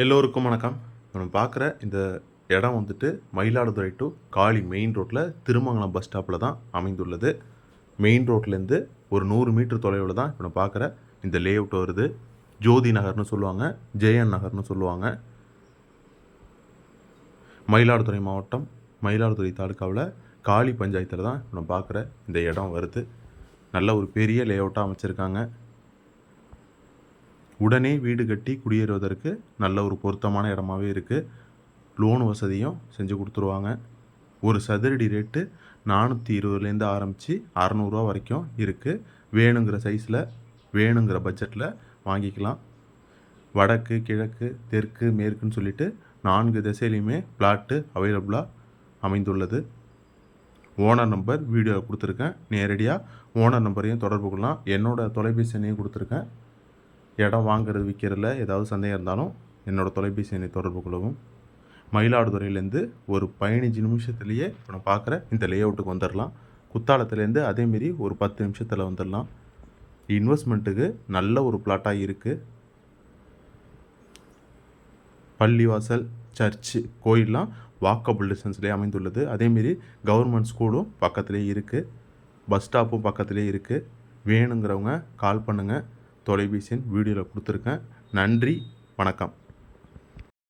எல்லோருக்கும் வணக்கம். நம்ம பார்க்குற இந்த இடம் வந்துட்டு மயிலாடுதுறை டு காளி மெயின் ரோட்டில் திருமங்கலம் பஸ் ஸ்டாப்பில் தான் அமைந்துள்ளது. மெயின் ரோட்லேருந்து ஒரு நூறு மீட்டர் தொலைவில் தான் இப்போ பார்க்குற இந்த லே அவுட் வருது. ஜோதி நகர்னு சொல்லுவாங்க ஜெயன் நகர்னு சொல்லுவாங்க. மயிலாடுதுறை மாவட்டம் மயிலாடுதுறை தாலுக்காவில் காளி பஞ்சாயத்தில் தான் இப்போ பார்க்குற இந்த இடம் வருது. நல்ல ஒரு பெரிய லே அவுட்டாக அமைச்சிருக்காங்க. உடனே வீடு கட்டி குடியேறுவதற்கு நல்ல ஒரு பொருத்தமான இடமாவே இருக்குது லோன் வசதியும் செஞ்சு கொடுத்துருவாங்க. ஒரு சதுரடி ரேட்டு நானூற்றி இருபதுலேருந்து ஆரம்பித்து அறநூறுவா வரைக்கும் இருக்குது வேணுங்கிற சைஸில் வேணுங்கிற பட்ஜெட்டில் வாங்கிக்கலாம். வடக்கு கிழக்கு தெற்கு மேற்குன்னு சொல்லிட்டு நான்கு திசையிலையுமே பிளாட்டு அவைலபிளாக அமைந்துள்ளது. ஓனர் நம்பர் வீடியோவில் கொடுத்துருக்கேன். நேரடியாக ஓனர் நம்பரையும் தொடர்பு கொள்ளலாம். என்னோடய தொலைபேசி எண்ணையும் கொடுத்துருக்கேன். இடம் வாங்குறது விற்கிறதுல ஏதாவது சந்தேகம் இருந்தாலும் என்னோடய தொலைபேசி எண்ணை தொடர்பு கொள்ளவும். மயிலாடுதுறையிலேருந்து ஒரு பதினஞ்சு நிமிஷத்துலேயே இப்போ நான் பார்க்குற இந்த லே அவுட்டுக்கு வந்துடலாம். குத்தாலத்துலேருந்து அதேமாரி ஒரு பத்து நிமிஷத்தில் வந்துடலாம். இன்வெஸ்ட்மெண்ட்டுக்கு நல்ல ஒரு பிளாட்டாக இருக்குது பள்ளிவாசல் சர்ச்சு கோயிலெலாம் வாக்கபிள் டிஸ்டன்ஸ்லேயே அமைந்துள்ளது. அதேமாரி கவர்மெண்ட் ஸ்கூலும் பக்கத்துலேயே இருக்குது பஸ் ஸ்டாப்பும் பக்கத்துலேயே இருக்குது வேணுங்கிறவங்க கால் பண்ணுங்கள் தொலைபேசி எண் வீடியோவில் கொடுத்துருக்கேன். நன்றி வணக்கம்.